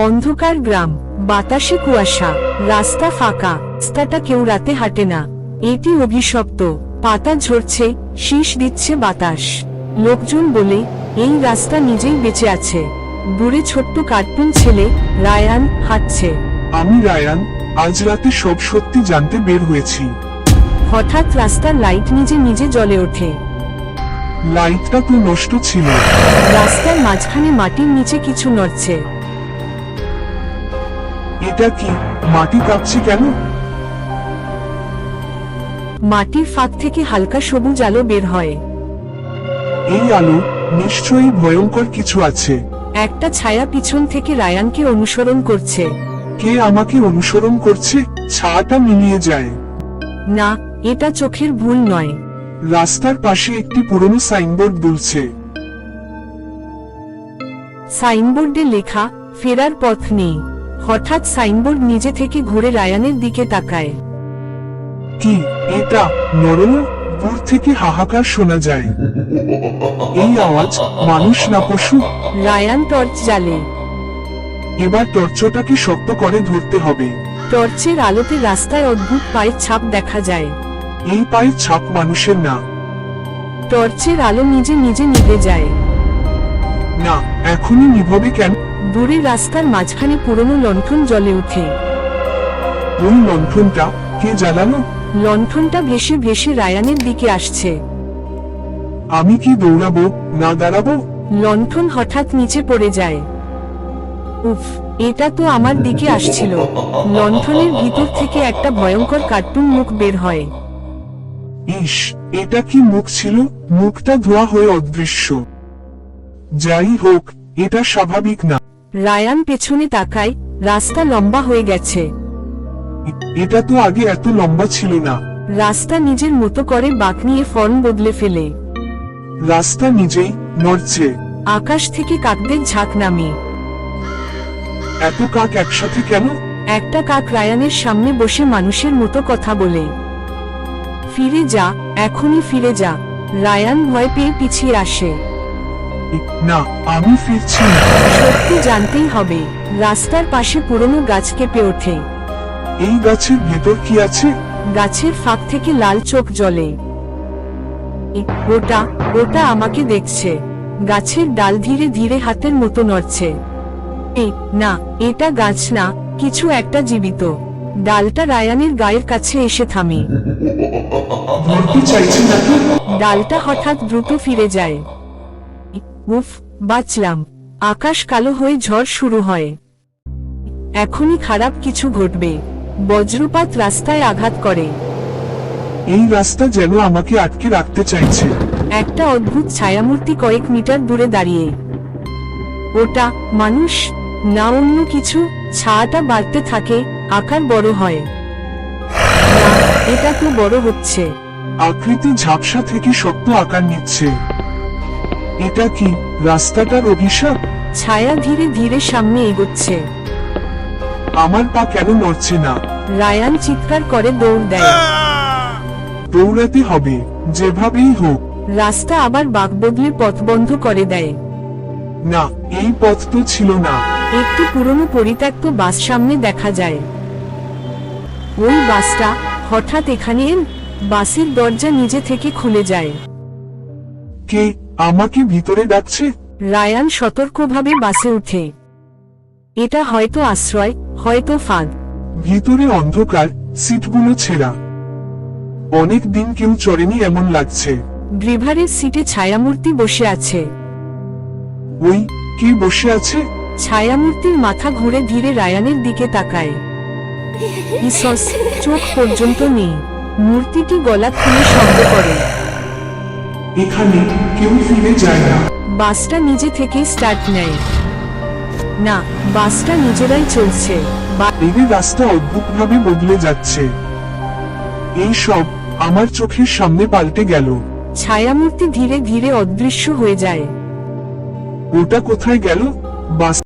অন্ধকার গ্রাম বাতাসে কুয়াশা রাস্তা ফাঁকা রাস্তাটা কেউ রাতে হাঁটে না। এটি অভিশপ্ত পাতা ঝরছে শীষ দিচ্ছে বাতাস। লোকজন বলে এই রাস্তা নিজেই বেঁচে আছে। দূরে ছোট্ট কার্টুন ছেলে রায়ান হাঁটছে। আমি রায়ান আজ রাতে সব সত্যি জানতে বের হয়েছি। হঠাৎ রাস্তার লাইট নিজে নিজে জ্বলে ওঠে। লাইটটা তো নষ্ট ছিল। রাস্তার মাঝখানে মাটির নিচে কিছু নড়ছে। এটা কি? মাটি কাঁপছে কেন? মাটির ফাঁক থেকে হালকা সবুজ আলো বের হয়। এই আলো নিশ্চয়ই ভয়ঙ্কর কিছু আছে। একটা ছায়া পিছন থেকে রায়ানকে অনুসরণ করছে। কে আমাকে অনুসরণ করছে? ছায়াটা মিলিয়ে যায়। না এটা চোখের ভুল নয়। রাস্তার পাশে একটি পুরনো সাইনবোর্ড দুলছে। সাইনবোর্ডে লেখা ফেরার পথ নেই। হঠাৎ সাইনবোর্ড নিজে থেকে ঘুরে রায়ানের দিকে তাকায়। কি? এটা নরম দূর থেকে হাহাকার শোনা যায়। এই আওয়াজ মানুষ না পশু? রায়ান টর্চ জ্বালে। এবার টর্চটাকে শক্ত করে ধরতে হবে। টর্চের আলোতে রাস্তায় অদ্ভুত পায়ের ছাপ দেখা যায়। এই পায়ের ছাপ মানুষের না। টর্চের আলো নিজে নিজে নিভে যায়। না এখনই নিভবে কেন? দূরে রাস্তার মাঝখানে পুরনো লণ্ঠন জ্বলে ওঠে। ওই লণ্ঠনটা? কে জ্বালানো লণ্ঠনটা ভেসে ভেসে রায়ানের দিকে আসছে। আমি কি দৌড়াবো না দাঁড়াবো? লণ্ঠন হঠাৎ নিচে পড়ে যায়। উফ এটা তো আমার দিকে আসছিল। লণ্ঠনের ভিতর থেকে একটা ভয়ঙ্কর কার্টুন মুখ বের হয়। ইস এটা কি মুখ ছিল? মুখটা ধোয়া হয়ে অদৃশ্য। যাই হোক এটা স্বাভাবিক না। রায়ান পেছনে তাকায় রাস্তা লম্বা হয়ে গেছে। এটা তো আগে এত লম্বা ছিল না। রাস্তা নিজের মতো করে বাঁক নিয়ে ফর্ম বদলে ফেলে। রাস্তা নিজেই নড়ছে। আকাশ থেকে কাকদের ঝাঁক নামে। এত কাক একসাথে কেন? একটা কাক রায়ানের সামনে বসে মানুষের মতো কথা বলে। ফিরে যা এখনই ফিরে যা। রায়ান ভয় পেয়ে পিছিয়ে আসে। না আমি ফিরছি না। সত্যি জানতেই হবে রাস্তার পাশে পুরনো গাছ কেঁপে ওঠে। এই গাছের ভেতর কি আছে? গাছের ফাঁক থেকে লাল চোখ জ্বলে। এ, ওটা ওটা আমাকে দেখছে। গাছের ডাল ধীরে ধীরে হাতের মতো নড়ছে। এ না এটা গাছ না কিছু একটা জীবিত। ডালটা রায়ানের গায়ের কাছে এসে থামে। ডালটা হঠাৎ দ্রুত ফিরে যায়। উফ বাঁচলাম। আকাশ কালো হয়ে ঝড় শুরু হয়। এখনই খারাপ কিছু ঘটবে। বজ্রপাত রাস্তায় আঘাত করে। এই রাস্তা যেন আমাকে আটকে রাখতে চাইছে। একটা অদ্ভুত ছায়ামূর্তি কয়েক মিটার দূরে দাঁড়িয়ে। ওটা মানুষ না অন্য কিছু ছায়াটা বাড়তে থাকে আকার বড় হয়। এটা তো বড় হচ্ছে। আকৃতি ঝাপসা থেকে শক্ত আকার নিচ্ছে। এটা কি রাস্তাটার অভিশাপ? ছায়া ধীরে ধীরে সামনে এগোচ্ছে। আমার পা কেন নড়ছে না? রায়ান চিৎকার করে দৌড় দেয়। দৌড়াতে হবে যেভাবেই হোক। রাস্তা আবার বাঁক বদলে পথ বন্ধ করে দেয়। না এই পথ তো ছিল না। একটি পুরনো পরিত্যক্ত বাস সামনে দেখা যায়। ওই বাসটা হঠাৎ এখানে বাসের দরজা নিজে থেকে খুলে যায়। কে আমাকে ভিতরে ডাকছে? রায়ান সতর্কভাবে বাসে উঠে। এটা হয়তো আশ্রয় হয়তো ফাঁদ। ভিতরে অন্ধকার সিটগুলো ছেঁড়া। অনেক দিন কেউ চড়েনি এমন লাগছে। ড্রিভারের সিটে ছায়ামূর্তি বসে আছে। ওই কে বসে আছে? ছায়ামূর্তির মাথা ঘুরে ধীরে রায়ানের দিকে তাকায়। ইসস চোখ পর্যন্ত নেই। মূর্তিটি গলা খুলে শব্দ করে। এখানে কেউ ফিরে যায় না। বাসটা নিজে থেকে স্টার্ট নেয়। না বাসটা নিজেরাই চলছে। এদের রাস্তা অদ্ভুতভাবে বদলে যাচ্ছে। এই সব আমার চোখের সামনে পাল্টে গেল। ছায়ামূর্তি ধীরে ধীরে অদৃশ্য হয়ে যায়। ওটা কোথায় গেল? বাস